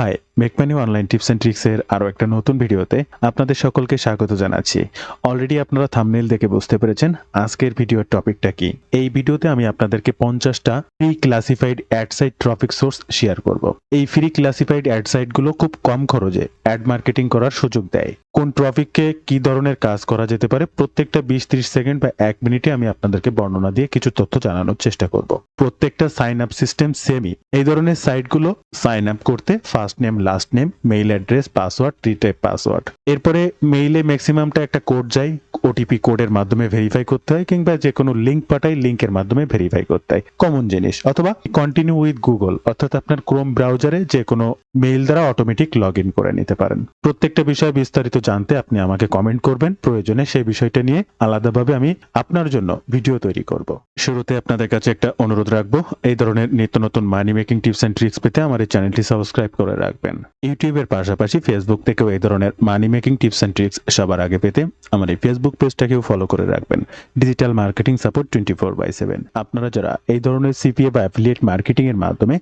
Hi make money online tips and ট্রিক্সের আরও একটা নতুন ভিডিওতে আপনাদের সকলকে স্বাগত জানাচ্ছি। অলরেডি আপনারা থামনেল দেখে বুঝতে পেরেছেন আজকের ভিডিওর টপিকটা কি। এই ভিডিওতে আমি আপনাদেরকে পঞ্চাশটা free classified ad site traffic source share করব। এই ফ্রি ক্লাসিফাইড অ্যাড সাইটগুলো খুব কম খরচে অ্যাড মার্কেটিং করার সুযোগ দেয়। কোন ট্রাফিককে কি ধরনের কাজ করা যেতে পারে, প্রত্যেকটা বিশ ত্রিশ সেকেন্ড বা এক মিনিটে আমি আপনাদেরকে বর্ণনা দিয়ে কিছু তথ্য জানানোর চেষ্টা করব। প্রত্যেকটা সাইন আপ সিস্টেম সেমই এই ধরনের সাইটগুলো সাইন আপ করতে first name last name mail address password three type password এরপরে মেইলে ম্যাক্সিমামটা একটা কোড যায় ওটিপি কোডের মাধ্যমে ভেরিফাই করতে হয়, কিংবা যে কোনো লিঙ্ক পাঠাই লিঙ্কের মাধ্যমে ভেরিফাই করতে হয়। কমন জিনিস, অথবা কন্টিনিউ উইথ গুগল অর্থাৎ আপনার ক্রোম ব্রাউজারে যে কোনো মেইল দ্বারা অটোমেটিক লগ ইন করে নিতে পারেন। প্রত্যেকটা বিষয়ে বিস্তারিত জানতে আপনি আমাকে কমেন্ট করবেন। প্রয়োজনে সেই বিষয়টা নিয়ে আলাদাভাবে আমি আপনার জন্য ভিডিও তৈরি করব। শুরুতে আপনাদের কাছে একটা অনুরোধ রাখব। এই ধরনের নিত্য নতুন money making tips and tricks পেতে আমার এই চ্যানেলটি সাবস্ক্রাইব করে রাখবেন। ইউটিউবের পাশাপাশি ফেসবুক থেকেও এই ধরনের money making tips and tricks সবার আগে পেতে আমার এই ফেসবুক পেজটাকেও ফলো করে রাখবেন। Digital marketing support twenty four by seven আপনারা যারা এই ধরনের সিপিএ বা অ্যাফিলিয়েট মার্কেটিং এর মাধ্যমে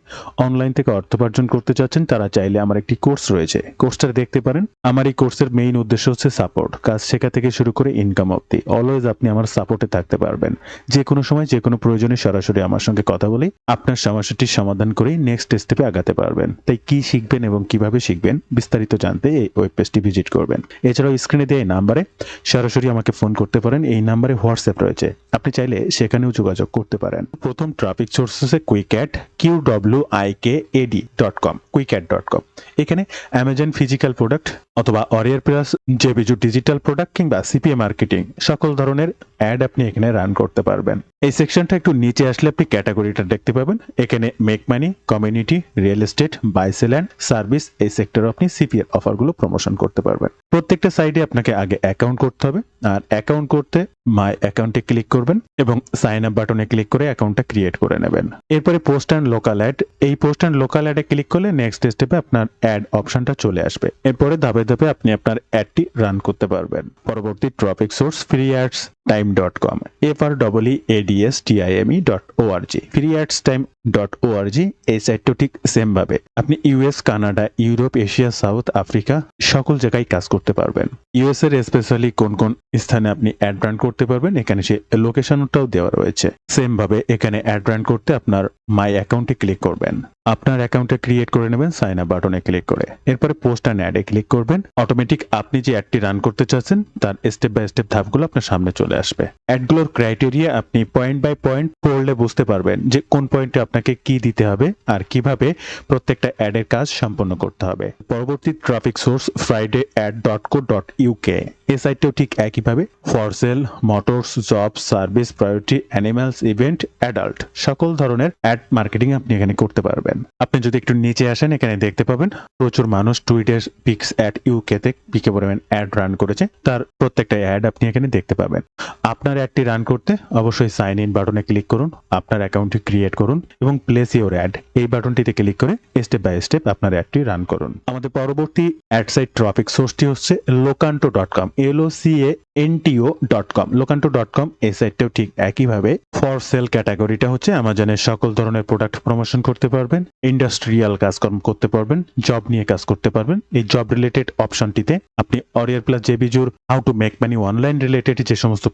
অনলাইন থেকে অর্থ উপার্জন করতে চাচ্ছেন, তারা চাইলে আমার একটি কোর্স রয়েছে। কোর্সটা দেখতে পারেন। আমার এই কোর্সের মেইন উদ্দেশ্য হচ্ছে সাপোর্ট কাজ শেখা থেকে শুরু করে ইনকাম অব্দি অলওয়েজ আপনি আমার সাপোর্টে থাকতে পারবেন। যে কোনো সময় যে কোনো প্রয়োজনে সরাসরি আমার সঙ্গে কথা বলে আপনার সমস্যাটির সমাধান করে নেক্সট স্টেপে আগাতে পারবেন। তাই কি শিখবেন এবং কীভাবে শিখবেন বিস্তারিত জানতে এই ওয়েব পেজটি ভিজিট করবেন। এছাড়াও স্ক্রিনে দেওয়া এই নাম্বারে সরাসরি আমাকে ফোন করতে পারেন। এই নাম্বারে হোয়াটসঅ্যাপ রয়েছে। আপনি চাইলে সেখানেও যোগাযোগ করতে পারেন। প্রথম ট্রাফিক সোর্স হচ্ছে Qwikad Q W I K A D dot com quick Qwikad dot com এখানে অ্যামাজন ফিজিক্যাল প্রোডাক্ট অথবা অরিয়ার প্লাস জেবিজু ডিজিটাল প্রোডাক্ট কিংবা সিপিএ মার্কেটিং সকল ধরনের অ্যাড আপনি এখানে রান করতে পারবেন। এই সেকশনটা একটু নিচে আসলে আপনি ক্যাটাগরিটা দেখতে পাবেন। এখানে make money community real estate buy sell and service এই সেক্টরে আপনি সিপিএর অফারগুলো প্রমোশন করতে পারবেন। প্রত্যেকটা সাইডে আপনাকে আগে অ্যাকাউন্ট করতে হবে আর অ্যাকাউন্ট করতে মাই অ্যাকাউন্টে ক্লিক করবেন এবং সাইন আপ বাটনে ক্লিক করে অ্যাকাউন্টটা ক্রিয়েট করে নেবেন। এরপরে পোস্ট অ্যান্ড লোকাল অ্যাড এই পোস্ট অ্যান্ড লোকাল অ্যাডে ক্লিক করলে নেক্সট স্টেপে আপনার অ্যাড অপশনটা চলে আসবে। এরপরে ধাপে ধাপে আপনি আপনার অ্যাডটি রান করতে পারবেন। পরবর্তী traffic source free ads time dot com F R double E A D S T I M E dot O R G ads time dot O R G এই সাইটটা ঠিক সেম ভাবে। আপনি US Canada Europe Asia South Africa সকল জায়গায় কাজ করতে পারবেন। ইউএস এর স্পেশালি কোন কোন স্থানে আপনি অ্যাড রান করতে পারবেন, এখানে সে লোকেশনটাও দেওয়া রয়েছে। সেম ভাবে এখানে অ্যাড রান করতে আপনার মাই অ্যাকাউন্টে ক্লিক করবেন। আপনার অ্যাকাউন্টে ক্রিয়েট করে নেবেন সাইন আপ বাটনে ক্লিক করে। এরপরে পোস্ট অ্যান্ড অ্যাডে ক্লিক করবেন। অটোমেটিক আপনি যে অ্যাডটি রান করতে চাচ্ছেন, তার স্টেপ বাই স্টেপ ধাপগুলো আপনার সামনে চলে আসবে। অ্যাডগুলোর ক্রাইটেরিয়া আপনি পয়েন্ট বাই পয়েন্ট পড়লে বুঝতে পারবেন যে কোন পয়েন্টে আপনাকে কি দিতে হবে আর কীভাবে প্রত্যেকটা অ্যাডের কাজ সম্পন্ন করতে হবে। পরবর্তী traffic source Friday ad dot co dot UK এই সাইটটাও ঠিক একইভাবে for sale, motors job service, priority animals event, adult সকল ধরনের অ্যাড মার্কেটিং আপনি এখানে করতে পারবেন। আপনি যদি একটু নিচে আসেন, এখানে দেখতে পাবেন প্রচুর মানুষ টুইটার, পিক্স অ্যাট ইউকেতে পিকে পরিমাণ অ্যাড রান করেছে। তার প্রত্যেকটা অ্যাড আপনি এখানে দেখতে পাবেন। আপনার অ্যাডটি রান করতে অবশ্যই সাইন ইন বাটনে ক্লিক করুন, আপনার অ্যাকাউন্টটি ক্রিয়েট করুন এবং প্লেস ইউর অ্যাড। এই বাটনটিতে ক্লিক করে স্টেপ বাই স্টেপ আপনার অ্যাডটি রান করুন। আমাদের পরবর্তী অ্যাড সাইট ট্রপিক সোর্সটি হচ্ছে Locanto dot com. L O C N T O dot com Locanto dot com এই সাইটটাও ঠিক একইভাবে ফর সেল ক্যাটাগরিটা হচ্ছে আমাজনের সকল ধরনের প্রোডাক্ট প্রমোশন করতে পারবেন ইন্ডাস্ট্রিয়াল কাজকর্ম করতে পারবেন জব নিয়ে কাজ করতে পারবেন। এই জব রিলেটেড অপশনটিতে আপনি অরিয়ার plus জেবিজুর how to make money online related যে সমস্ত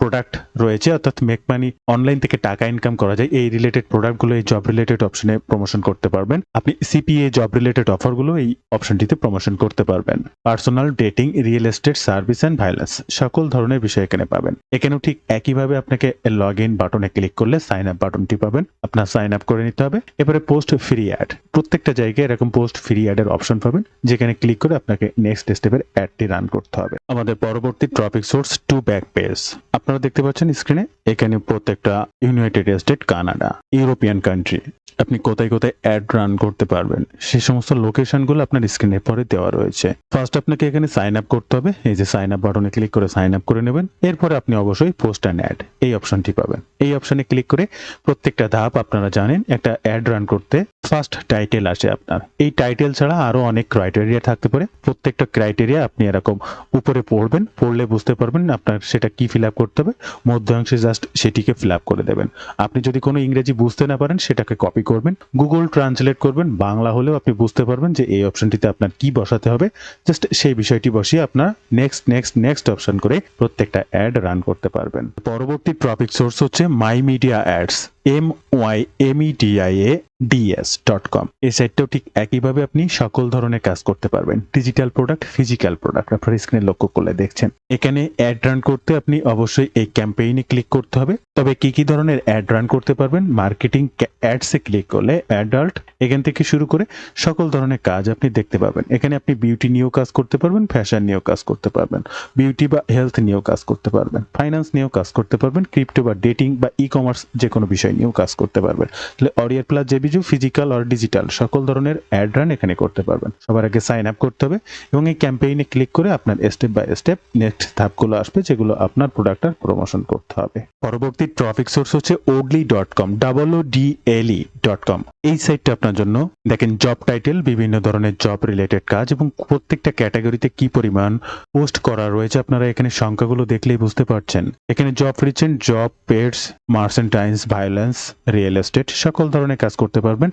প্রোডাক্ট রয়েছে, অর্থাৎ মেক মানি অনলাইন থেকে টাকা ইনকাম করা যায়, এই রিলেটেড প্রোডাক্টগুলো এই জব রিলেটেড অপশনে প্রমোশন করতে পারবেন। আপনি সিপিএ জব রিলেটেড অফারগুলো এই অপশনটিতে প্রমোশন করতে পারবেন। Personal dating real estate service and violence সকল ধরনের বিষয় এখানে পাবেন। এখানেও ঠিক একইভাবে আপনাকে লগ ইন বাটনে ক্লিক করলে সাইন আপ বাটনটি পাবেন। আপনার সাইন আপ করে নিতে হবে। এবারে পোস্ট ফ্রি অ্যাড প্রত্যেকটা জায়গায় এরকম পোস্ট ফ্রি অ্যাডের অপশন পাবেন, যেখানে ক্লিক করে আপনাকে নেক্সট স্টেপের অ্যাডটি রান করতে হবে। আমাদের পরবর্তী topic source two back page আপনারা দেখতে পাচ্ছেন স্ক্রিনে এখানে প্রত্যেকটা United State Canada European country আপনি কোথায় কোথায় অ্যাড রান করতে পারবেন সেই সমস্ত লোকেশনগুলো আপনার স্ক্রিনের পরে দেওয়া রয়েছে। ফার্স্ট আপনাকে এখানে সাইন আপ করতে হবে। এই যে সাইন আপ বাটনে ক্লিক করে সাইন সাইন আপ করে নেবেন। এরপরে আপনি অবশ্যই পোস্ট অ্যান্ড অ্যাড এই অপশনটি পাবেন। এই অপশনে ক্লিক করে প্রত্যেকটা ধাপ আপনারা জানেন, একটা অ্যাড রান করতে ফার্স্ট টাইটেল আসে আপনার। এই টাইটেল ছাড়া আরও অনেক ক্রাইটেরিয়া থাকতে পারে। প্রত্যেকটা ক্রাইটেরিয়া আপনি এরকম উপরে পড়বেন, পড়লে বুঝতে পারবেন আপনার সেটা কি ফিল আপ করতে হবে। মধ্যাংশে জাস্ট সেটিকে ফিল আপ করে দেবেন। আপনি যদি কোনো ইংরেজি বুঝতে না পারেন, সেটাকে কপি করবেন। গুগল ট্রান্সলেট করবেন। বাংলা হলেও আপনি বুঝতে পারবেন যে এই অপশনটিতে আপনার কি বসাতে হবে। জাস্ট সেই বিষয়টি বসিয়ে আপনার নেক্সট নেক্সট নেক্সট অপশন করে প্রত্যেকটা অ্যাড রান করতে পারবেন। পরবর্তী টপিক সোর্স হচ্ছে my media ads M Y M A D S dot com এই সাইটটাও ঠিক একইভাবে আপনি সকল ধরনের কাজ করতে পারবেন। ডিজিটাল প্রোডাক্ট ফিজিক্যাল প্রোডাক্ট আপনার স্ক্রিনে লক্ষ্য করলে দেখছেন। এখানে অ্যাড রান করতে আপনি অবশ্যই এই ক্যাম্পেইনে ক্লিক করতে হবে। তবে কি কি ধরনের অ্যাড রান করতে পারবেন? মার্কেটিং অ্যাডসে ক্লিক করলে অ্যাডাল্ট এখান থেকে শুরু করে সকল ধরনের কাজ আপনি দেখতে পাবেন। এখানে আপনি বিউটি নিয়েও কাজ করতে পারবেন ফ্যাশন নিয়েও কাজ করতে পারবেন বিউটি বা হেলথ নিয়েও কাজ করতে পারবেন ফাইন্যান্স নিয়েও কাজ করতে পারবেন ক্রিপ্টো বা ডেটিং বা ই কমার্স যে কোনো বিষয়। নিয়েও কাজ করতে পারবেন। তাহলে অরিয়ার প্লাস জেবিজু ফিজিক্যাল আর ডিজিটাল সকল ধরনের অ্যাড রান এখানে করতে পারবেন। সবার আগে সাইন আপ করতে হবে এবং এই ক্যাম্পেইনে ক্লিক করে আপনার স্টেপ বাই স্টেপ নেক্সট ধাপগুলো আসবে, যেগুলো আপনার প্রোডাক্টটার প্রমোশন করতে হবে। পরবর্তী ট্রাফিক সোর্স হচ্ছে Oodle dot com double O D L E dot com এই সাইটটা আপনার জন্য। দেখেন জব টাইটেল বিভিন্ন ধরনের জব রিলেটেড কাজ এবং প্রত্যেকটা ক্যাটাগরিতে কি পরিমাণ পোস্ট করা রয়েছে আপনারা এখানে সংখ্যাগুলো দেখলেই বুঝতে পারছেন। এখানে জব রিচেন্ট জব পেডস মার্সেন্টাইন্স ভায়োলেন্স রিয়েল এস্টেট সকল ধরনের কাজ করতে পারবেন।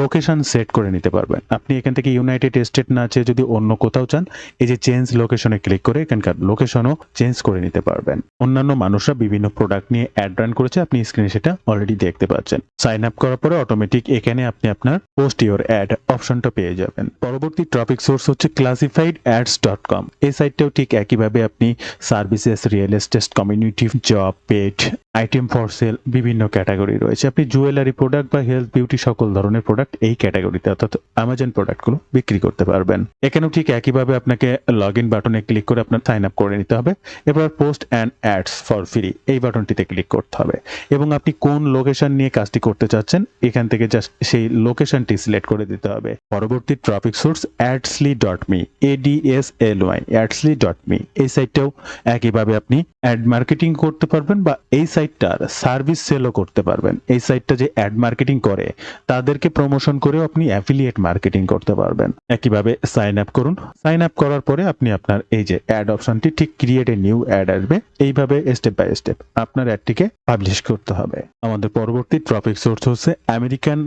লোকেশন সেট করে নিতে পারবেন। আপনি এখান থেকে ইউনাইটেড স্টেট না চেয়ে যদি অন্য কোথাও চান, এই যে চেঞ্জ লোকেশনে ক্লিক করে এখানকার লোকেশনও চেঞ্জ করে নিতে পারবেন। অন্যান্য মানুষরা বিভিন্ন প্রোডাক্ট নিয়ে অ্যাড রান করেছে, আপনি স্ক্রিনে সেটা অলরেডি দেখতে পাচ্ছেন। সাইন আপ করার পরে অটোমেটিক এখানে আপনি আপনার পোস্ট ইউর অ্যাড অপশনটা পেয়ে যাবেন। পরবর্তী টপিক সোর্স হচ্ছে ক্লাসিফাইড অ্যাডস ডট কম এই সাইটটাও ঠিক একইভাবে আপনি services real estate community job pet item for sale বিভিন্ন ক্যাটাগরি রয়েছে। আপনি জুয়েলারি প্রোডাক্ট বা হেলথ বিউটি সকল ধরনের প্রোডাক্ট এই ক্যাটাগরিতে অর্থাৎ অ্যামাজন প্রোডাক্টগুলো বিক্রি করতে পারবেন। এখানেও ঠিক একইভাবে আপনাকে লগ ইন বাটনে ক্লিক করে আপনার সাইন আপ করে নিতে হবে। এবার post and ads for free এই বাটনটিতে ক্লিক করতে হবে। এবং আপনি কোন লোকেশন নিয়ে কাজটি করতে চাচ্ছেন, এখান থেকে জাস্ট সেই লোকেশনটি সিলেক্ট করে দিতে হবে। পরবর্তী traffic source Adsly dot me A D S L Y Adsly dot me এই সাইটটাও একইভাবে আপনি অ্যাড মার্কেটিং করতে পারবেন বা এই সাইটটার সার্ভিস সেলও করতে পারবেন। এই সাইটটা যে অ্যাড মার্কেটিং করে, তাদেরকে প্রমোশন করেও আপনি অ্যাফিলিয়েট মার্কেটিং করতে পারবেন। একইভাবে সাইন আপ করুন। সাইন আপ করার পরে আপনি আপনার এই যে অ্যাড অপশনটি ঠিক ক্রিয়েট এ নিউ অ্যাড আসবে। এইভাবে স্টেপ বাই স্টেপ আপনার অ্যাডটিকে পাবলিশ করতে হবে। আমাদের পরবর্তী টপিক সোর্স হচ্ছে আমেরিকান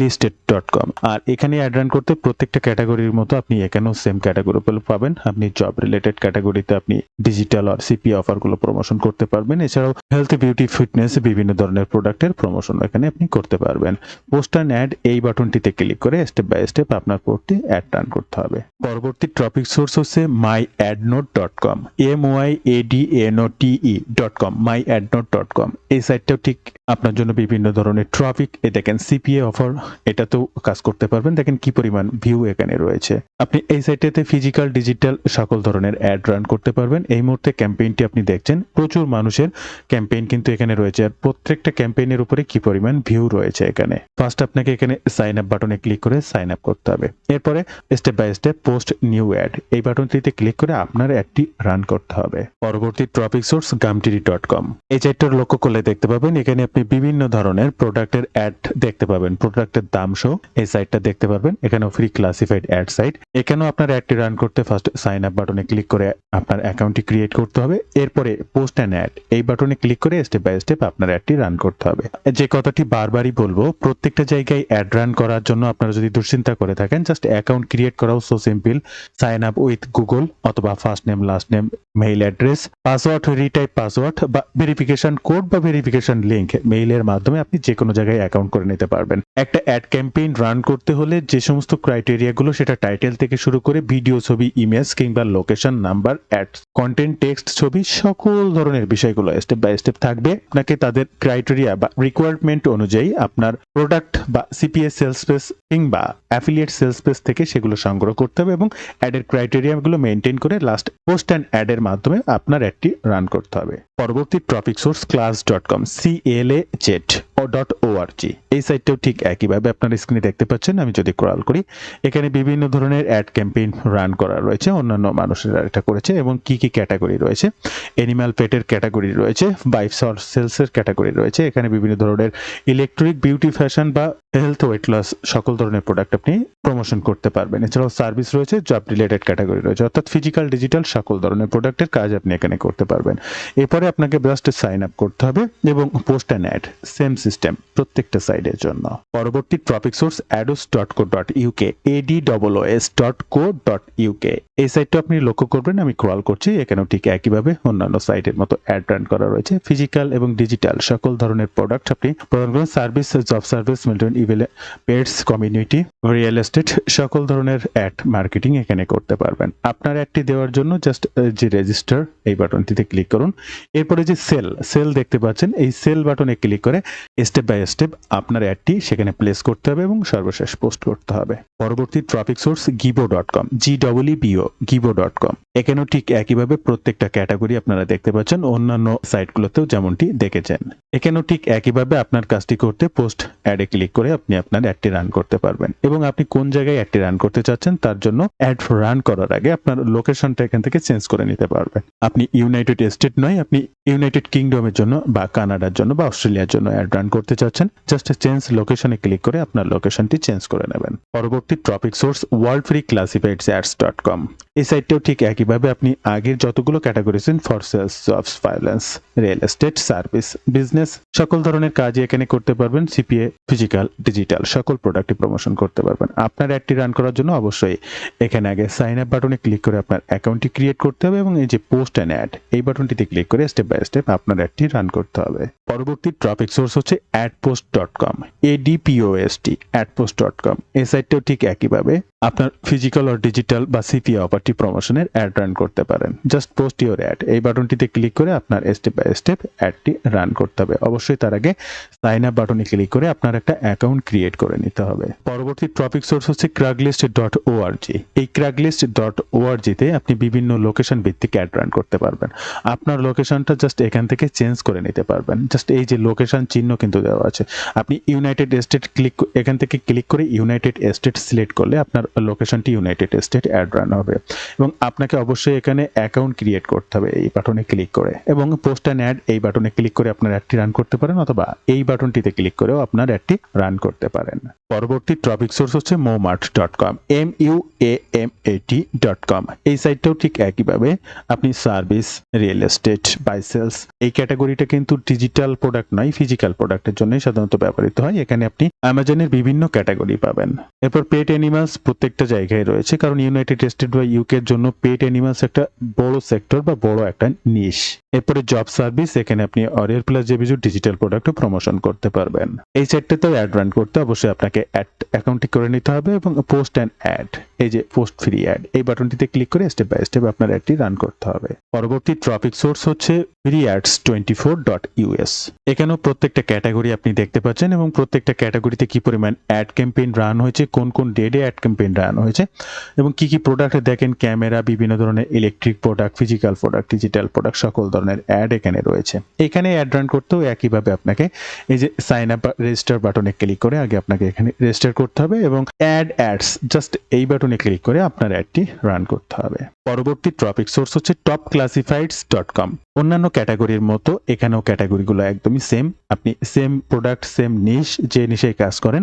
লিস্টেড ডট কম আর এখানে অ্যাড রান করতে প্রত্যেকটা ক্যাটাগরির মতো আপনি এখানেও সেম ক্যাটাগরি পাবেন। আপনি জব রিলেটেড ক্যাটাগরিতে আপনি ডিজিটাল আর সিপি অফারগুলো প্রমোশন করতে পারবেন। এছাড়াও হেলথ বিউটি ফিটনেস বিভিন্ন ধরনের প্রোডাক্টের প্রমোশন এখানে আপনি করতে পারবেন। পোস্ট অ্যান্ড অ্যাড এই বাটনটিতে ক্লিক করে স্টেপ বাই স্টেপ আপনার পোস্টটি অ্যাড রান করতে হবে। পরবর্তী টপিক সোর্স হচ্ছে my ad note dot com M Y A D N O T E dot com my ad note dot com এই সাইটটাও ঠিক আপনার জন্য বিভিন্ন ধরনের ট্রাফিক এ দেখেন সিপিএ অফার এটাতেও কাজ করতে পারবেন। দেখেন কি পরিমাণ ভিউ এখানে রয়েছে। আপনি এই সাইটটাতে ফিজিক্যাল ডিজিটাল সকল ধরনের অ্যাড রান করতে পারবেন। এই মুহূর্তে ক্যাম্পেইনটি আপনি দেখছেন। প্রচুর মানুষের ক্যাম্পেইন কিন্তু এখানে রয়েছে। আর প্রত্যেকটা ক্যাম্পেইনের উপরে কি পরিমাণ ভিউ রয়েছে এখানে? ফার্স্ট আপনাকে এখানে সাইন আপ বাটনে ক্লিক করে সাইন আপ করতে হবে। এরপরে step by step post new ad এই বাটনটিতে ক্লিক করে আপনার অ্যাডটি রান করতে হবে। পরবর্তী topic source Gumtree dot com এই চারটার লক্ষ্য করলে দেখতে পাবেন, এখানে আপনি বিভিন্ন ধরনের প্রোডাক্টের অ্যাড দেখতে পাবেন। প্রোডাক্টের দাম সহ এই সাইটটা দেখতে পারবেন। এখানেও ফ্রি ক্লাসিফাইড অ্যাড সাইট এখানেও আপনার অ্যাডটি রান করতে ফার্স্ট সাইন আপ বাটনে ক্লিক করে আপনার অ্যাকাউন্টটি ক্রিয়েট করতে হবে। এরপরে পোস্ট অ্যান্ড অ্যাড এই বাটনে ক্লিক করে স্টেপ বাই স্টেপ আপনার অ্যাডটি রান করতে হবে। যে কথাটি বারবারই বলব, প্রত্যেকটা জায়গায় অ্যাড রান করার জন্য আপনারা যদি দুশ্চিন্তা করে থাকেন জাস্ট অ্যাকাউন্ট ক্রিয়েট করাও so simple sign up with Google অথবা first name last name mail address password retype password বা ভেরিফিকেশন কোড বা ভেরিফিকেশন লিংক মেইলের মাধ্যমে আপনি যে কোনো জায়গায় অ্যাকাউন্ট করে নিতে পারবেন। একটা অ্যাড ক্যাম্পেইন রান করতে হলে যে সমস্ত ক্রাইটেরিয়াগুলো সেটা টাইটেল থেকে শুরু করে ভিডিও ছবি ইমেজ কিংবা location number ad content text ছবি, সকল ধরনের বিষয়গুলো স্টেপ বাই স্টেপ থাকবে। আপনাকে তাদের ক্রাইটেরিয়া বা রিকোয়ারমেন্ট অনুযায়ী আপনার প্রোডাক্ট বা সিপিএস সেলস পেস কিংবা অ্যাফিলিয়েট সেলস পেস থেকে সেগুলো সংগ্রহ করতে হবে এবং অ্যাডের ক্রাইটেরিয়াগুলো মেনটেন করে লাস্ট পোস্ট অ্যান্ড অ্যাডের মাধ্যমে আপনার অ্যাডটি রান করতে হবে। পরবর্তী topic source class dot com C L A Z O dot O R G এই সাইটটাও ঠিক একইভাবে আপনার স্ক্রিনে দেখতে পাচ্ছেন, আমি যদি ক্রল করি, এখানে বিভিন্ন ধরনের অ্যাড ক্যাম্পেইন রান করা রয়েছে, অন্যান্য মানুষেরা এটা করেছে, এবং কি কি ক্যাটাগরি রয়েছে। এনিম্যাল পেটের ক্যাটাগরি রয়েছে বাইফ সেলসের ক্যাটাগরি রয়েছে, এখানে বিভিন্ন ধরনের ইলেকট্রিক বিউটি ফ্যাশন বা হেলথ ওয়েট লস সকল ধরনের প্রোডাক্ট আপনি প্রমোশন করতে পারবেন। এছাড়াও সার্ভিস রয়েছে জব রিলেটেড ক্যাটাগরি রয়েছে, অর্থাৎ ফিজিক্যাল ডিজিটাল সকল ধরনের প্রোডাক্টের কাজ আপনি এখানে করতে পারবেন। এরপরে আপনাকে জাস্ট সাইন আপ করতে হবে, এবং post and ad same system প্রত্যেকটা সাইডের জন্য। পরবর্তী topic source Adoos dot co dot UK A D double S dot co dot UK এই সাইটটা আপনি লক্ষ্য করবেন, আমি ক্রল করছি, এখানেও ঠিক একইভাবে অন্যান্য সাইটের মতো অ্যাড রান করা রয়েছে। ফিজিক্যাল এবং ডিজিটাল সকল ধরনের প্রোডাক্ট আপনি প্রদান করেন। সার্ভিস জব সার্ভিস মিলিয়ন ইভেল পেডস কমিউনিটি রিয়েল এস্টেট সকল ধরনের অ্যাড মার্কেটিং এখানে করতে পারবেন। আপনার অ্যাডটি দেওয়ার জন্য জাস্ট যে রেজিস্টার এই বাটনটিতে ক্লিক করুন। এরপরে যে সেল সেল দেখতে পাচ্ছেন, এই সেল বাটনে ক্লিক করে স্টেপ বাই স্টেপ আপনার অ্যাডটি সেখানে প্লেস করতে হবে এবং সর্বশেষ পোস্ট করতে হবে। পরবর্তী traffic source Geebo dot com G double E B O Geebo dot com এখানেও ঠিক একইভাবে প্রত্যেকটা ক্যাটাগরি আপনারা দেখতে পাচ্ছেন, অন্যান্য সাইটগুলোতেও যেমনটি দেখেছেন। এখানেও ঠিক একইভাবে আপনার কাজটি করতে পোস্ট অ্যাডে ক্লিক করে আপনি আপনার অ্যাডটি রান করতে পারবেন। এবং আপনি কোন জায়গায় অ্যাডটি রান করতে চাচ্ছেন, তার জন্য অ্যাড রান করার আগে আপনার লোকেশনটা এখান থেকে চেঞ্জ করে নিতে পারবেন। আপনি ইউনাইটেড স্টেট নয়, আপনি ইউনাইটেড কিংডমের জন্য বা কানাডার জন্য বা অস্ট্রেলিয়ার জন্য অ্যাড রান করতে চাচ্ছেন জাস্ট চেঞ্জ লোকেশনে ক্লিক করে আপনার লোকেশনটি চেঞ্জ করে নেবেন। পরবর্তী topic source world free classified ads dot com এই সাইটটাও ঠিক একইভাবে আপনি আগের যতগুলো category for sales jobs finance real estate service business সকল ধরনের কাজই এখানে করতে পারবেন সিপিএ ফিজিক্যাল ডিজিটাল সকল প্রোডাক্টই প্রমোশন করতে পারবেন। আপনার অ্যাডটি রান করার জন্য অবশ্যই এখানে আগে সাইন আপ বাটনে ক্লিক করে আপনার অ্যাকাউন্টটি ক্রিয়েট করতে হবে এবং এই যে পোস্ট অ্যান্ড অ্যাড এই বাটনটিতে ক্লিক করে স্টেপ বাই স্টেপ আপনার অ্যাডটি রান করতে হবে। পরবর্তী টপিক সোর্স হচ্ছে অ্যাডপোস্ট ডট কম এডিপিওএসটি অ্যাডপোস্ট ডট কম এই সাইটটাও ঠিক একইভাবে আপনার ফিজিক্যাল আর ডিজিটাল বা সিপিএ অপারটি প্রমোশনের অ্যাড রান করতে পারেন। জাস্ট পোস্ট ইউর অ্যাড এই বাটনটিতে ক্লিক করে আপনার স্টেপ বাই স্টেপ অ্যাডটি রান করতে হবে। অবশ্যই তার আগে সাইন আপ বাটনে ক্লিক করে আপনার একটা অ্যাকাউন্ট ক্রিয়েট করে নিতে হবে। পরবর্তী টপিক সোর্স হচ্ছে ক্রাগলিস্ট ডট ওআরজি এই ক্রাগলিস্ট ডট ওআরজিতে আপনি বিভিন্ন লোকেশন ভিত্তিক অ্যাড রান করতে পারবেন। আপনার লোকেশনটা জাস্ট এখান থেকে চেঞ্জ করে নিতে পারবেন। জাস্ট এই যে লোকেশন চিহ্ন কিন্তু দেওয়া আছে। আপনি ইউনাইটেড স্টেট ক্লিক এখান থেকে ক্লিক করে ইউনাইটেড স্টেট সিলেক্ট করলে আপনার লোকেশনটি ইউনাইটেড স্টেট অ্যাড রান হবে। এবং আপনাকে অবশ্যই এখানে অ্যাকাউন্ট ক্রিয়েট করতে হবে এই বাটনে ক্লিক করে। এবং পোস্ট অ্যান্ড অ্যাড এই বাটনে ক্লিক করে আপনার অ্যাডটি রান করতে পারেন অথবা এই বাটনটিতে ক্লিক করেও আপনার অ্যাডটি রান করতে পারেন। পরবর্তী টপিক সোর্স হচ্ছে Muamat dot com M U A M A T dot com এই সাইটটাও ঠিক একইভাবে আপনি সার্ভিস রিয়েল এস্টেট বাইসেলস এই ক্যাটাগরিটা কিন্তু ডিজিটাল প্রোডাক্ট নয় ফিজিক্যাল প্রোডাক্টের জন্যই সাধারণত ব্যবহৃত হয়। এখানে আপনি অ্যামাজনের বিভিন্ন ক্যাটাগরি পাবেন। এরপর পেট অ্যানিমালস প্রত্যেকটা জায়গায় রয়েছে, কারণ ইউনাইটেড স্টেট বা ইউকের জন্য পেট অ্যানিমালস একটা বড় সেক্টর বা বড় একটা নিশ এরপরে জব সার্ভিস এখানে আপনি অরিয়ার প্লাস জেবিজু ডিজিটাল প্রোডাক্টও প্রমোশন করতে পারবেন। এই সেটটাতেও অ্যাড রান করতে অবশ্যই আপনাকে অ্যাড অ্যাকাউন্টটি করে নিতে হবে এবং পোস্ট অ্যান্ড অ্যাড এই যে পোস্ট ফ্রি অ্যাড এই বাটনটিতে ক্লিক করে স্টেপ বাই স্টেপ আপনার অ্যাডটি রান করতে হবে। পরবর্তী ট্রপিক সোর্স হচ্ছে free ads twenty four dot US এখানেও প্রত্যেকটা ক্যাটাগরি আপনি দেখতে পাচ্ছেন এবং প্রত্যেকটা ক্যাটাগরিতে কি পরিমাণ অ্যাড ক্যাম্পেইন রান হয়েছে, কোন কোন ডেটে অ্যাড ক্যাম্পেইন রান হয়েছে এবং কি কি প্রোডাক্ট দেখেন ক্যামেরা বিভিন্ন ধরনের electric product physical product digital product সকল ধরনের অ্যাড এখানে রয়েছে। এখানে অ্যাড রান করতেও একইভাবে আপনাকে এই যে সাইন আপ রেজিস্টার বাটনে ক্লিক করে আগে আপনাকে এখানে রেজিস্টার করতে হবে এবং অ্যাড অ্যাডস জাস্ট এই বাটনে ক্লিক করে আপনার অ্যাডটি রান করতে হবে। পরবর্তী টপিক সোর্স হচ্ছে টপ ক্লাসিফাইডস ডট কম অন্যান্য ক্যাটাগরির মতো এখানেও ক্যাটাগরিগুলো একদমই সেম আপনি সেম প্রোডাক্ট সেম নিশ যে নিশে কাজ করেন,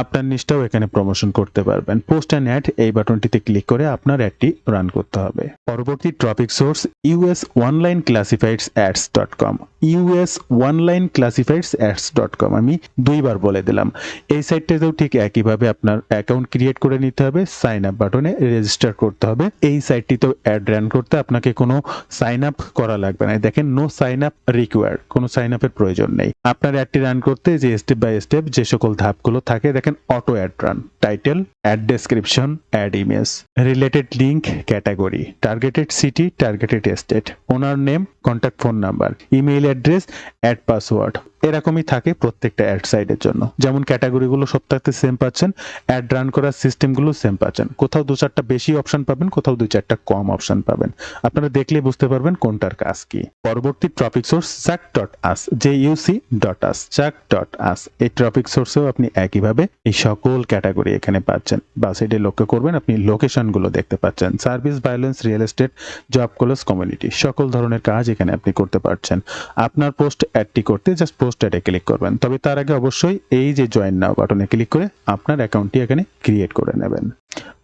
আপনার নিশটাও এখানে প্রমোশন করতে পারবেন। পোস্ট অ্যান্ড অ্যাড এই বাটনটিতে ক্লিক করে আপনার অ্যাডটি রান করতে হবে। পরবর্তী topic source US online classifieds ads dot com US online classifieds ads dot com আমি দুইবার বলে দিলাম। এই সাইটটাতেও ঠিক একইভাবে আপনার অ্যাকাউন্ট ক্রিয়েট করে নিতে হবে সাইন আপ বাটনে রেজিস্টার করতে হবে। এই সাইটটিতেও অ্যাড রান করতে আপনাকে কোনো সাইন আপ করা লাগবে না। দেখেন নো সাইন আপ রিকোয়ার্ড কোনো সাইন আপের প্রয়োজন নেই। আপনার অ্যাডটি রান করতে যে স্টেপ বাই স্টেপ যে সকল ধাপগুলো থাকে, দেখেন auto ad run title ad description ad image related link category targeted city targeted state owner name contact phone number email address ad password এরকমই থাকে প্রত্যেকটা অ্যাড সাইডের জন্য। যেমন ক্যাটাগরিগুলো সপ্তাহে সেম পাচ্ছেন অ্যাড রান করার সিস্টেমগুলো সেম পাচ্ছেন। কোথাও দু চারটা বেশি অপশন পাবেন, কোথাও দু চারটা কম অপশন পাবেন। আপনারা দেখলে বুঝতে পারবেন কোনটার কাজ কি। পরবর্তী topic source chuck dot us J U C dot us chuck dot us এই টপিক সোর্সেও আপনি একইভাবে এই সকল ক্যাটাগরি এখানে পাচ্ছেন। বা সাইডে লক্ষ্য করবেন, আপনি লোকেশনগুলো দেখতে পাচ্ছেন। Service violence real estate job college community সকল ধরনের কাজ এখানে আপনি করতে পারছেন। আপনার পোস্ট অ্যাডটি করতে জাস্ট পোস্ট অ্যাডে ক্লিক করবেন। তবে তার আগে অবশ্যই এই যে জয়েন নাও বাটনে ক্লিক করে আপনার অ্যাকাউন্টটি এখানে ক্রিয়েট করে নেবেন।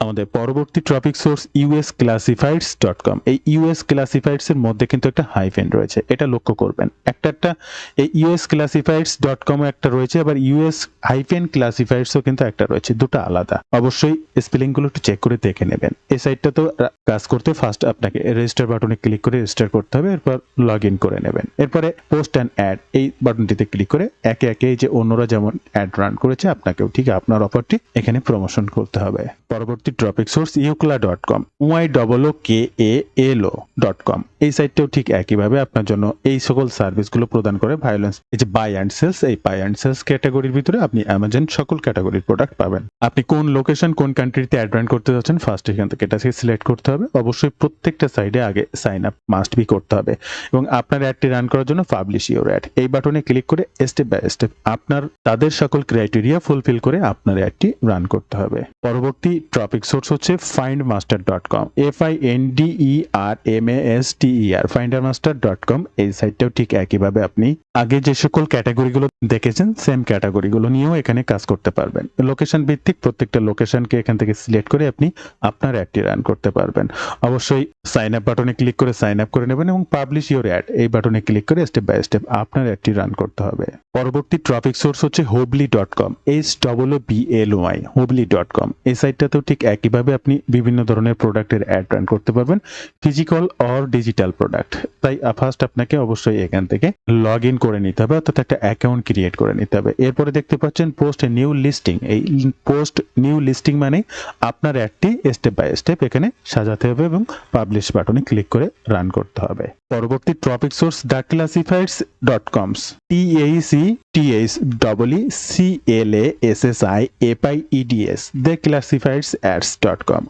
আমাদের পরবর্তী topic source US classifieds dot com এই ইউএস ক্লাসিফাইডস এর মধ্যে কিন্তু একটা হাইফেন রয়েছে। এটা লক্ষ্য করবেন। একটা একটা এই ইউএস ক্লাসিফাইডস ডট কম একটা রয়েছে, আবার ইউএস হাইফেন ক্লাসিফাইডসও কিন্তু একটা রয়েছে। দুটো আলাদা। অবশ্যই স্পেলিংগুলো একটু চেক করে দেখে নেবেন। এই সাইটটা তো কাজ করতে ফার্স্ট আপনাকে রেজিস্টার বাটনে ক্লিক করে রেজিস্টার করতে হবে, এরপর লগ ইন করে নেবেন। এরপরে পোস্ট অ্যান্ড অ্যাড এই বাটনটিতে ক্লিক করে একে একে যে অন্যরা যেমন অ্যাড রান করেছে, আপনাকেও ঠিক আপনার অফারটি এখানে প্রমোশন করতে হবে। পরবর্তী topic source yookalo dot com Y double O K A L O dot com এই সাইটটাও ঠিক একইভাবে আপনার জন্য এই সকল সার্ভিসগুলো প্রদান করে ভায়োলেন্স এই যে বাই অ্যান্ড সেলস এই বাই অ্যান্ড সেলস ক্যাটাগরির ভিতরে আপনি অ্যামাজন সকল ক্যাটাগরির প্রোডাক্ট পাবেন। আপনি কোন লোকেশন কোন কান্ট্রিতে অ্যাড রান করতে যাচ্ছেন ফার্স্ট এখান থেকে এটা সিলেক্ট করতে হবে। অবশ্যই প্রত্যেকটা সাইডে আগে সাইন আপ মাস্ট বি করতে হবে। এবং আপনার অ্যাডটি রান করার জন্য পাবলিশ ইউর অ্যাড এই বাটনে ক্লিক করে স্টেপ বাই স্টেপ আপনার, তাদের সকল ক্রাইটেরিয়া ফুলফিল করে আপনার অ্যাডটি রান করতে হবে। পরবর্তী টপিক সোর্স হচ্ছে find master dot com F I N D E R M A S T E R finder master dot com এই সাইটটাও ঠিক একইভাবে আপনি আগে যে সকল ক্যাটাগরিগুলো দেখেছেন সেম ক্যাটাগরিগুলো নিয়েও এখানে কাজ করতে পারবেন। লোকেশন ভিত্তিক প্রত্যেকটা লোকেশনকে এখান থেকে সিলেক্ট করে আপনি আপনার অ্যাডটি রান করতে পারবেন। অবশ্যই সাইন আপ বাটনে ক্লিক করে সাইন আপ করে নেবেন এবং পাবলিশ ইউর অ্যাড এই বাটনে ক্লিক করে স্টেপ বাই স্টেপ আপনার অ্যাডটি রান করতে হবে। পরবর্তী ট্রাফিক সোর্স হচ্ছে hoobly dot com H double B L Y hoobly dot com. এই সাইটটাতেও ঠিক একইভাবে আপনি বিভিন্ন ধরনের প্রোডাক্টের অ্যাড রান করতে পারবেন ফিজিক্যাল অর ডিজিটাল প্রোডাক্ট তাই ফার্স্ট আপনাকে অবশ্যই এখান থেকে লগ ইন করে নিতে হবে, অর্থাৎ একটা অ্যাকাউন্ট ক্রিয়েট করে নিতে হবে। এরপরে দেখতে পাচ্ছেন পোস্ট নিউ লিস্টিং এই পোস্ট নিউ লিস্টিং মানে আপনার অ্যাডটি স্টেপ বাই স্টেপ এখানে সাজাতে হবে এবং পাবলিশ বাটনে ক্লিক করে রান করতে হবে। পরবর্তী topic source the classifieds dot coms T H C T S I F I E D S the classifieds ads dot com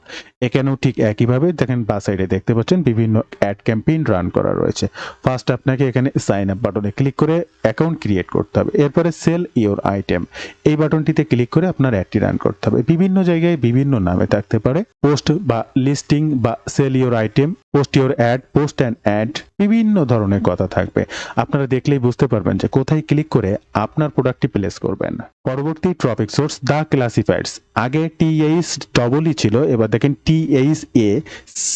এখানেও ঠিক একইভাবে দেখেন বা সাইডে দেখতে পাচ্ছেন বিভিন্ন অ্যাড ক্যাম্পেইন রান করা রয়েছে। ফার্স্ট আপনাকে এখানে সাইন আপ বাটনে ক্লিক করে অ্যাকাউন্ট ক্রিয়েট করতে হবে। এরপরে সেল ইওর আইটেম এই বাটনটিতে ক্লিক করে আপনার অ্যাডটি রান করতে হবে। বিভিন্ন জায়গায় বিভিন্ন নামে থাকতে পারে। পোস্ট বা লিস্টিং বা sell your item post your ad post and ad বিভিন্ন ধরনের কথা থাকবে। আপনারা দেখলেই বুঝতে পারবেন যে কোথায় ক্লিক করে আপনার প্রোডাক্টটি প্লেস করবেন। পরবর্তী টপিক সোর্স দ্য ক্লাসিফাইডস আগে টিএইচ ডবল ই ছিল, এবার দেখেন T H A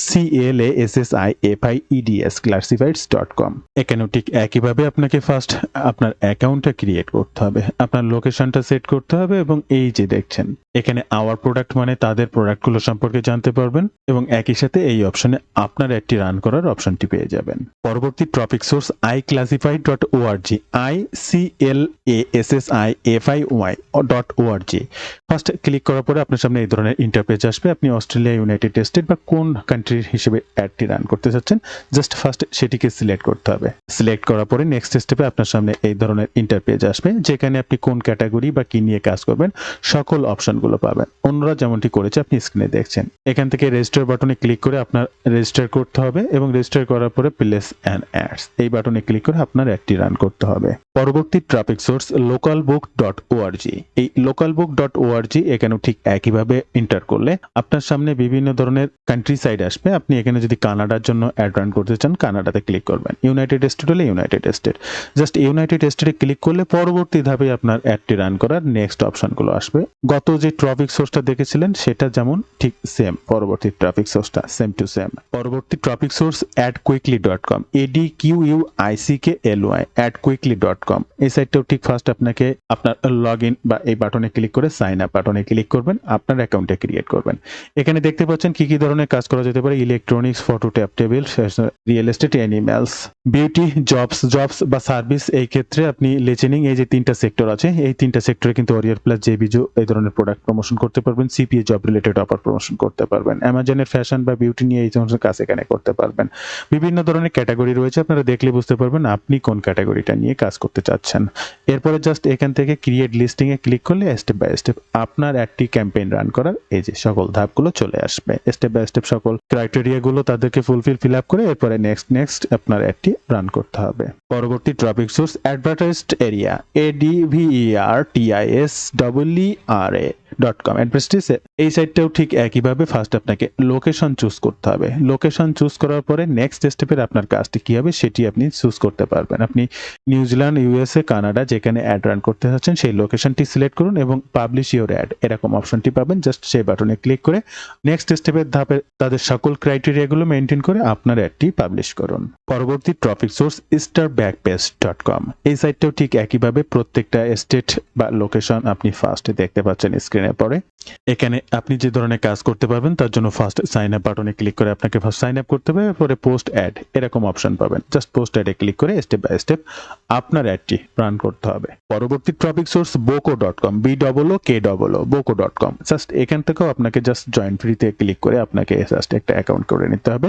C L A S S I F I E D S classifieds dot com এখানেও ঠিক একইভাবে আপনাকে ফার্স্ট আপনার অ্যাকাউন্টটা ক্রিয়েট করতে হবে, আপনার লোকেশনটা সেট করতে হবে এবং এই যে দেখছেন, এখানে আওয়ার প্রোডাক্ট মানে তাদের প্রোডাক্টগুলো সম্পর্কে জানতে পারবেন এবং একই সাথে এই অপশনে আপনার একটি রান করার অপশনটি পেয়ে যাবেন। পরবর্তী topic source I classified dot O R G I C L A S S I F I Y dot O R G first click করার পরে আপনার সামনে এই ধরনের ইন্টারপেজ আসবে। আপনি অস্ট্রেলিয়া ইউনাইটেড স্টেট বা কোন কান্ট্রির হিসেবে অ্যাডটি রান করতে চাচ্ছেন জাস্ট ফার্স্ট সেটিকে সিলেক্ট করতে হবে। সিলেক্ট করার পরে নেক্সট স্টেপে আপনার সামনে এই ধরনের ইন্টারপেজ আসবে, যেখানে আপনি কোন ক্যাটাগরি বা কি নিয়ে কাজ করবেন, সকল অপশনগুলো পাবেন। অন্যরা যেমনটি করেছে, আপনি স্ক্রিনে দেখছেন। এখান থেকে রেজিস্টার বাটনে ক্লিক করে আপনার রেজিস্টার করতে হবে এবং রেজিস্টার করার পরে প্লেস অ্যান্ড অ্যাডস এই বাটনে ক্লিক করে আপনার অ্যাডটি রান করতে হবে। পরবর্তী traffic source local book dot O R G এই local book dot O R G এখানেও ঠিক একইভাবে এন্টার করলে আপনার সামনে বিভিন্ন ধরনের কান্ট্রি সাইড আসবে। আপনি এখানে যদি কানাডার জন্য অ্যাড রান করতে চান, কানাডাতে ক্লিক করবেন। ইউনাইটেড স্টেট হলে ইউনাইটেড স্টেট জাস্ট ইউনাইটেড স্টেটে ক্লিক করলে পরবর্তী ধাপে আপনার অ্যাডটি রান করার নেক্সট অপশনগুলো আসবে। গত যে ট্রাফিক সোর্সটা দেখেছিলেন, সেটা যেমন ঠিক সেম পরবর্তী ট্রাফিক সোর্সটা সেম টু সেম পরবর্তী traffic source ad quickly dot com A D Q U I C K L Y ad quickly dot com এই সাইটটাও ঠিক ফার্স্ট আপনাকে আপনার লগ ইন বা এই বাটনে ক্লিক করে সাইন আপ বাটনে ক্লিক করবেন, আপনার অ্যাকাউন্টে ক্রিয়েট করবেন। এখানে দেখতে পাচ্ছেন কি কি ধরনের কাজ করা যেতে পারে? Electronics photo tap table real estate animals beauty jobs jobs বা সার্ভিস এই ক্ষেত্রে আপনি লেচেনিং এই যে তিনটা সেক্টর আছে, এই তিনটা সেক্টরে কিন্তু অরিয়ার প্লাস জে জেবিজো এই ধরনের প্রোডাক্ট প্রমোশন করতে পারবেন CPA job related offer promotion করতে পারবেন অ্যামাজনের ফ্যাশন বা বিউটি নিয়ে এই ধরনের কাজ এখানে করতে পারবেন। বিভিন্ন ধরনের ক্যাটাগরি রয়েছে, আপনারা দেখলে বুঝতে পারবেন আপনি কোন ক্যাটাগরিটা নিয়ে কাজ করতে চাচ্ছেন। এরপরে জাস্ট এখান থেকে ক্রিয়েট লিস্টিংয়ে ক্লিক করলে স্টেপ বাই স্টেপ আপনার একটি ক্যাম্পেইন রান করার এই যে সকল ধাপগুলো চলে আসবে। স্টেপ বাই স্টেপ সকল ক্রাইটেরিয়াগুলো তাদেরকে ফুলফিল ফিল আপ করে এরপরে নেক্সট নেক্সট আপনার একটি রান করতে হবে। পরবর্তী traffic source advertised area A D V R T I S W R A dot com অ্যাড্রেসটি এই সাইটটাও ঠিক একইভাবে ফার্স্ট আপনাকে লোকেশন চুজ করতে হবে। লোকেশন চুজ করার পরে নেক্সট স্টেপের আপনার কাজটি কি হবে সেটি আপনি চুজ করতে পারবেন। আপনি নিউজিল্যান্ড ইউএসএ কানাডা যেখানে অ্যাড রান করতে চাচ্ছেন সেই লোকেশনটি সিলেক্ট করুন এবং পাবলিশ ইউর অ্যাড এরকম অপশনটি পাবেন। জাস্ট সেই বাটনে ক্লিক করে নেক্সট স্টেপের ধাপে তাদের সকল ক্রাইটেরিয়াগুলো মেনটেন করে আপনার অ্যাডটি পাবলিশ করুন। পরবর্তী traffic source star backpage dot com এই সাইটটাও ঠিক একইভাবে প্রত্যেকটা স্টেট বা লোকেশন আপনি ফার্স্টে দেখতে পাচ্ছেন স্ক্রিনের পরে। এখানে আপনি যে ধরনের কাজ করতে পারবেন, তার জন্য ফার্স্ট সাইন আপ বাটনে ক্লিক করে আপনাকে ফার্স্ট সাইন আপ করতে হবে, এরপরে পোস্ট অ্যাড এরকম অপশন পাবেন। জাস্ট পোস্ট অ্যাডে ক্লিক করে স্টেপ বাই স্টেপ আপনার অ্যাডটি রান করতে হবে। পরবর্তী topic source bookoo dot com B double O K double O bookoo dot com just এখান থেকেও আপনাকে জাস্ট জয়েন্ট ফ্রিতে ক্লিক করে আপনাকে জাস্ট একটা অ্যাকাউন্ট করে নিতে হবে।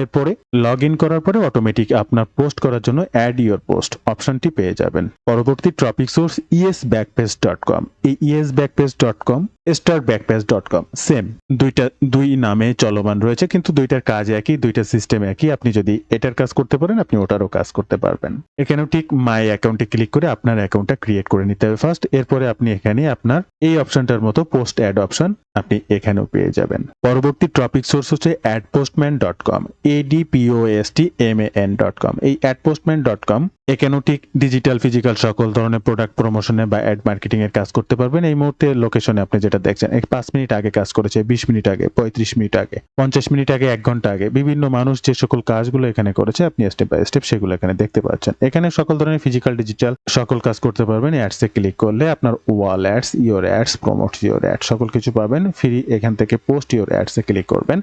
এরপরে লগ ইন করার পরে অটোমেটিক আপনার পোস্ট করার জন্য অ্যাড ইউর পোস্ট অপশনটি পেয়ে যাবেন। পরবর্তী topic source E S backpage dot com এই E S backpage dot com star backpage dot com same দুইটা, দুই নামে চলমান রয়েছে, কিন্তু দুইটার কাজ একই, দুইটা সিস্টেম একই। আপনি যদি এটার কাজ করতে পারেন, আপনি ওটারও কাজ করতে পারবেন। এখানেও ঠিক মাই অ্যাকাউন্টে ক্লিক করে আপনার অ্যাকাউন্টটা ক্রিয়েট করে নিতে হবে ফার্স্ট এরপরে আপনি এখানে আপনার এই অপশনটার মতো পোস্ট অ্যাড অপশন আপনি এখানেও পেয়ে যাবেন। পরবর্তী টপিক সোর্স হচ্ছে adpostman dot com A D P O S T M A N dot com এই অ্যাডপোস্টম্যান ডট কম এখানেও ঠিক ডিজিটাল ফিজিক্যাল সকল ধরনের প্রোডাক্ট প্রমোশনে বা অ্যাড মার্কেটিং এর কাজ করতে পারবেন। এই মুহূর্তে লোকেশনে আপনি যেটা দেখছেন এক পাঁচ মিনিট আগে কাজ করেছে, বিশ মিনিট আগে, পঁয়ত্রিশ মিনিট আগে, পঞ্চাশ মিনিট আগে, এক ঘণ্টা আগে, বিভিন্ন মানুষ যে সকল কাজগুলো এখানে করেছে, আপনি স্টেপ বাই স্টেপ সেগুলো এখানে দেখতে পাচ্ছেন। এখানে সকল ধরনের ফিজিক্যাল ডিজিটাল সকল কাজ করতে পারবেন। অ্যাডস ক্লিক করলে আপনার wall ads your ads promote your ad সকল কিছু পাবেন। ফ্রি এখান থেকে পোস্ট ইউর অ্যাডস ক্লিক করবেন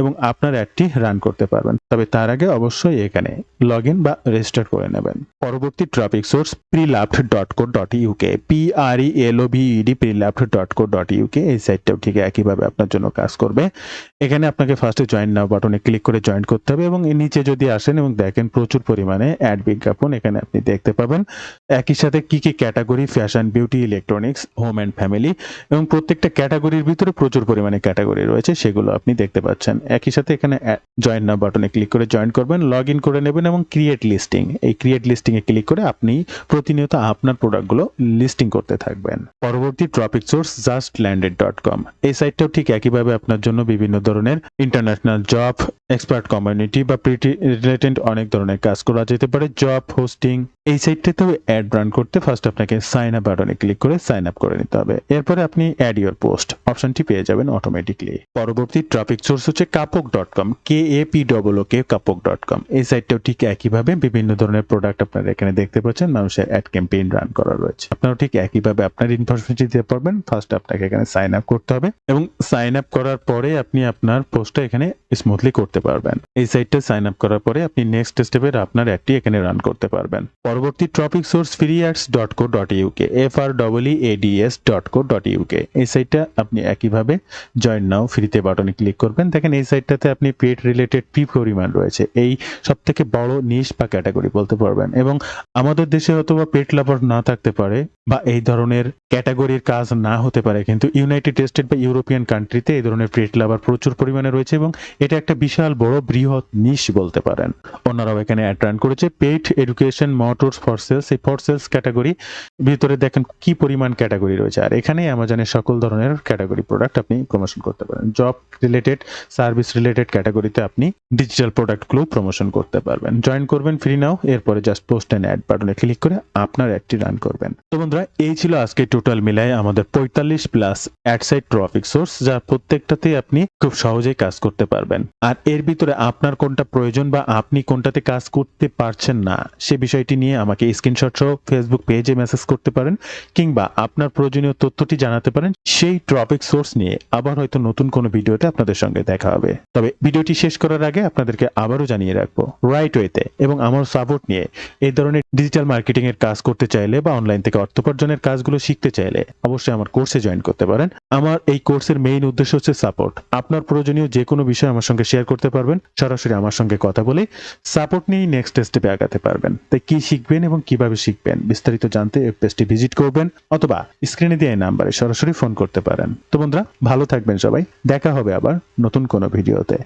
এবং আপনার অ্যাডটি রান করতে পারবেন। তবে তার আগে অবশ্যই এখানে লগ ইন বা রেজিস্টার করে নেবেন। পরবর্তী traffic source preloved dot co dot UK P R E L O V E D preloved dot co dot UK এই সাইটটাও ঠিক একইভাবে আপনার জন্য কাজ করবে। এখানে আপনাকে ফার্স্টে জয়েন নাও বাটনে ক্লিক করে জয়েন করতে হবে এবং নিচে যদি আসেন এবং দেখেন প্রচুর পরিমাণে অ্যাড বিজ্ঞাপন এখানে আপনি দেখতে পাবেন। একই সাথে কি কি category? Fashion, beauty, electronics, home and family এবং প্রত্যেকটা ক্যাটাগরির ভিতরে প্রচুর পরিমাণে ক্যাটাগরি রয়েছে, সেগুলো আপনি দেখতে পাচ্ছেন। একই সাথে এখানে জয়েন নাও বাটনে ক্লিক করে জয়েন করবেন লগ ইন করে নেবেন এবং ক্রিয়েট লিস্টিং এই ক্রিয়েট লিস্টিং এ ক্লিক করে আপনি প্রতিনিয়ত আপনার প্রোডাক্টগুলো লিস্টিং করতে থাকবেন। পরবর্তী topic source just landed dot com এই সাইটটাও ঠিক একইভাবে আপনার জন্য বিভিন্ন ধরনের ইন্টারন্যাশনাল জব এক্সপার্ট কমিউনিটি বা প্রিটি রিলেটেড অনেক ধরনের কাজ করা যেতে পারে জব হোস্টিং এই সাইটটাতেও অ্যাড রান করতে ফার্স্ট আপনাকে সাইন আপ বাটনে ক্লিক করে সাইন আপ করে নিতে হবে। এরপরে আপনি অ্যাড ইউর পোস্ট অপশনটি পেয়ে যাবেন অটোমেটিকলি পরবর্তী ট্রাফিক সোর্স হচ্ছে kapook dot com K A P double O K kapook dot com এই সাইটটাও ঠিক একইভাবে বিভিন্ন ধরনের প্রোডাক্ট আপনারা এখানে দেখতে পাচ্ছেন, মানুষের অ্যাড ক্যাম্পেইন রান করা রয়েছে। আপনারাও ঠিক একইভাবে আপনার ইনফরমেশন দিতে পারবেন ফার্স্ট আপনাকে এখানে সাইন আপ করতে হবে এবং সাইন আপ করার পরে আপনি আপনার পোস্টটা এখানে স্মুথলি করতে পারবেন। এই সাইটটা সাইন আপ করার পরে আপনি নেক্সট স্টেপের আপনার অ্যাডটি এখানে রান করতে পারবেন। পরবর্তী topic source free ads dot co dot UK F R double A D S dot co dot UK এই সাইটটা আপনি একইভাবে জয়েন নাও ফ্রিতে বাটনে ক্লিক করবেন। দেখেন এই সাইটটাতে আপনি পেট রিলেটেড পি পরিমাণ রয়েছে। এই সব থেকে বড় নিশ বা ক্যাটাগরি বলতে পারবেন। এবং আমাদের দেশে হয়তো বা পেট লাভার না থাকতে পারে বা এই ধরনের ক্যাটাগরির কাজ না হতে পারে। কিন্তু ইউনাইটেড স্টেট বা ইউরোপিয়ান কান্ট্রিতে এই ধরনের পেট লাভার প্রচুর পরিমাণে রয়েছে এবং এটা একটা বিশাল বড় বৃহৎ নিশ বলতে পারেন। ওনারাও এখানে অ্যাড রান করেছে। Pet education motors for sales এই ফর সেলস ক্যাটাগরি ভিতরে দেখেন কি পরিমাণ ক্যাটাগরি রয়েছে। আর এখানে অ্যামাজনের সকল ধরনের ক্যাটাগরি প্রোডাক্ট আপনি প্রমোশন করতে পারেন। জব রিলেটেড সার্ভিস রিলেটেড ক্যাটাগরিতে আপনি ডিজিটাল প্রোডাক্টগুলো প্রমোশন করতে পারবেন। জয়েন করবেন ফ্রি নাও এরপরে জাস্ট পোস্ট অ্যান্ড অ্যাড বাটনে ক্লিক করে আপনার অ্যাডটি রান করবেন। তো বন্ধুরা, এই ছিল আজকে টোটাল মিলায় আমাদের পঁয়তাল্লিশ প্লাস অ্যাডসাইড ট্রাফিক সোর্স যা প্রত্যেকটাতে আপনি খুব সহজেই কাজ করতে পারবেন। আর এর ভিতরে আপনার কোনটা প্রয়োজন বা আপনি কোনটাতে কাজ করতে পারছেন না, সে বিষয়টি নিয়ে আমাকে স্ক্রিনশট সহ ফেসবুক পেজে মেসেজ করতে পারেন কিংবা আপনার প্রয়োজনীয় তথ্যটি জানাতে পারেন। সেই টপিক সোর্স নিয়ে আবার হয়তো নতুন কোনো ভিডিওতে আপনাদের সঙ্গে দেখা হবে। তবে ভিডিওটি শেষ করার আগে আপনাদেরকে আবারও জানিয়ে রাখব রাইট ওয়েতে এবং আমার সাপোর্ট নিয়ে এই ধরনের ডিজিটাল মার্কেটিং এর কাজ করতে চাইলে বা অনলাইন থেকে অর্থ উপার্জনের কাজগুলো শিখতে চাইলে অবশ্যই আমার কোর্সে জয়েন করতে পারেন। আমার এই কোর্সের মেইন উদ্দেশ্য হচ্ছে সাপোর্ট আপনার প্রয়োজনীয় যে কোনো বিষয় আমার সঙ্গে শেয়ার করতে করতে পারবেন, সরাসরি আমার সঙ্গে কথা বলে সাপোর্ট নিয়েই নেক্সট স্টেপে আগাতে পারবেন। তাই কি শিখবেন এবং কীভাবে শিখবেন, বিস্তারিত জানতে ওয়েব পেজটি ভিজিট করবেন অথবা স্ক্রিনে দেওয়া নাম্বারে সরাসরি ফোন করতে পারেন। তো বন্ধুরা, ভালো থাকবেন সবাই, দেখা হবে আবার নতুন কোনো ভিডিওতে